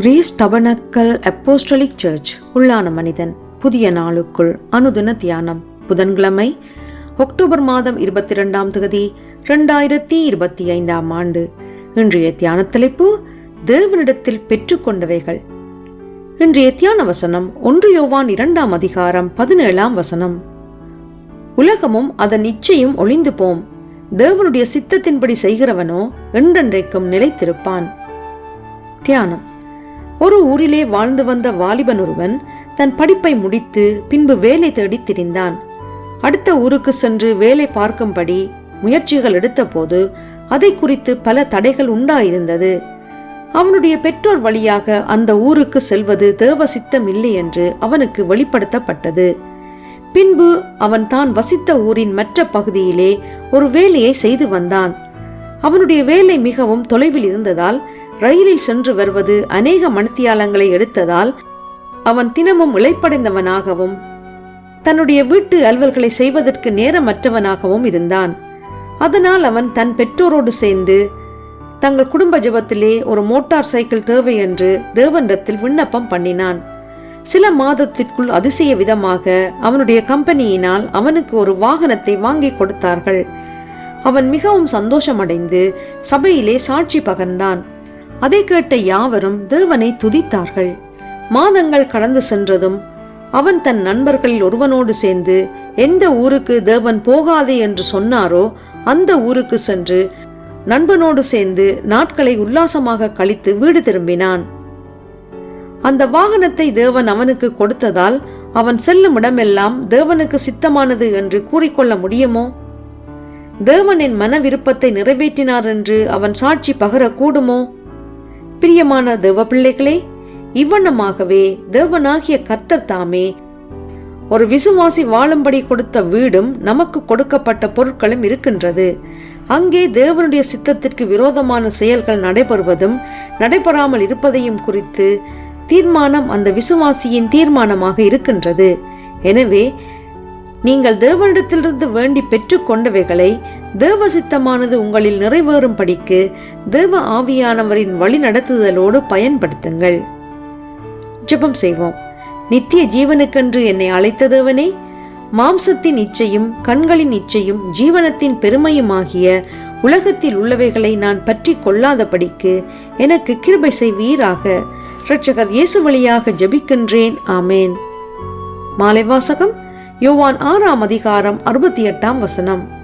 Greece tabernacle apostolic search உள்ளான மனிதன் புதிய நாளுக்குள் அனுதின தியானம். புதன்கிழமை அக்டோபர் மாதம் இருபத்தி ரெண்டாம் தொகுதி ரெண்டாயிரத்தி இருபத்தி ஐந்தாம் ஆண்டு. இன்றைய தியான தலைப்பு தேவனிடத்தில் பெற்றுக்கொண்டவைகள் இன்றைய தியான வசனம் ஒன்று யோவான் இரண்டாம் அதிகாரம் பதினேழாம் வசனம். உலகமும் அதன் இச்சையும் ஒளிந்து போம். தேவனுடைய சித்தத்தின்படி செய்கிறவனோ என்றென்றைக்கும் நிலைத்திருப்பான். தியானம். ஒரு ஊரிலே வாழ்ந்து வந்த வாலிபன் ஒருவன் தன் படிப்பை முடித்து பின்பு வேலை தேடித் திரிந்தான். அடுத்த ஊருக்கு சென்று வேலை பார்க்கும்படி முயற்சிகள் எடுத்தபோது அதை குறித்து பல தடைகள் உண்டாயிருந்தது. அவனுடைய பெற்றோர் வழியாக அந்த ஊருக்கு செல்வது தேவ சித்தம் இல்லை என்று அவனுக்கு வெளிப்படுத்தப்பட்டது. பின்பு அவன் தான் வசித்த ஊரின் மற்ற பகுதியிலே ஒரு வேலையை செய்து வந்தான். அவனுடைய வேலை மிகவும் தொலைவில் இருந்ததால் ரயிலில் சென்று வருவது அநேக மணித்தியாலங்களை எடுத்ததால் அவன் தினமும் இழைப்படைந்தவனாகவும் தன்னுடைய வீட்டு அலுவல்களை செய்வதற்கு நேரமற்றவனாகவும் இருந்தான். அதனால் அவன் தன் பெற்றோரோடு சேர்ந்து தங்கள் குடும்ப ஜெபத்திலே ஒரு மோட்டார் சைக்கிள் தேவை என்று தேவனிடத்தில் விண்ணப்பம் பண்ணினான். சில மாதத்திற்குள் அதிசய விதமாக அவனுடைய கம்பெனியினால் அவனுக்கு ஒரு வாகனத்தை வாங்கி கொடுத்தார்கள். அவன் மிகவும் சந்தோஷமடைந்து சபையிலே சாட்சி பகர்ந்தான். அதை கேட்ட யாவரும் தேவனை துதித்தார்கள். மாதங்கள் கடந்து சென்றதும் அவன் தன் நண்பர்களில் ஒருவனோடு சேர்ந்து எந்த ஊருக்கு தேவன் போகாதே என்று சொன்னாரோ அந்த ஊருக்கு சென்று நண்பனோடு சேர்ந்து நாட்களை உல்லாசமாக கழித்து வீடு திரும்பினான். அந்த வாகனத்தை தேவன் அவனுக்கு கொடுத்ததால் அவன் செல்லும் இடமெல்லாம் தேவனுக்கு சித்தமானது என்று கூறிக்கொள்ள முடியுமோ? தேவனின் மன விருப்பத்தை நிறைவேற்றினார் என்று அவன் சாட்சி பகரக்கூடுமோ? பிரியமான தேவ பிள்ளைகளே இவ்வண்ணமாகவே தேவனாகிய கத்தர் தாமே ஒரு விசுவாசி வாழும்படி கொடுத்த வீடும் நமக்கு கொடுக்கப்பட்ட பொருட்களும் இருக்கின்றது. அங்கே தேவனுடைய சித்தத்திற்கு விரோதமான செயல்கள் நடைபெறுவதும் நடைபெறாமல் இருப்பதையும் குறித்து தீர்மானம் அந்த விசுவாசியின் தீர்மானமாக இருக்கின்றது. எனவே நீங்கள் தேவனிடத்திலிருந்து வேண்டி பெற்றுக்கொண்டவைகளை தேவ சித்தமானது உங்களில் நிறைவேறும் படிக்கு தேவ ஆவியானவரின் வழி நடத்துதலோடு பயன்படுத்துங்கள். ஜெபம் செய்வோம். நித்திய ஜீவனுக்கென்று என்னை அழைத்த தேவனே மாம்சத்தின் இச்சையும் கண்களின் இச்சையும் ஜீவனத்தின் பெருமையுமாகிய உலகத்தில் உள்ளவைகளை நான் பற்றி கொள்ளாதபடிக்கு எனக்கு கிருபை செய்வீராக. இரட்சகர் இயேசு வழியாக ஜெபிக்கின்றேன். ஆமேன். மாலை வாசகம் யோவான் ஆறாம் அதிகாரம் அறுபத்தி எட்டாம் வசனம்.